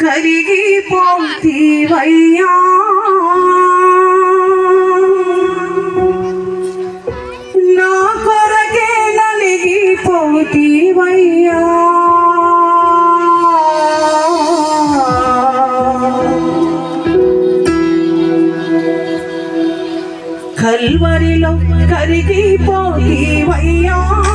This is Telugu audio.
కరిగిపోతీవయ్యా నా కొరకే నలిగి నలిగిపోతీవయ్యా కల్వరిలో కరిగిపోతీవయ్యా నా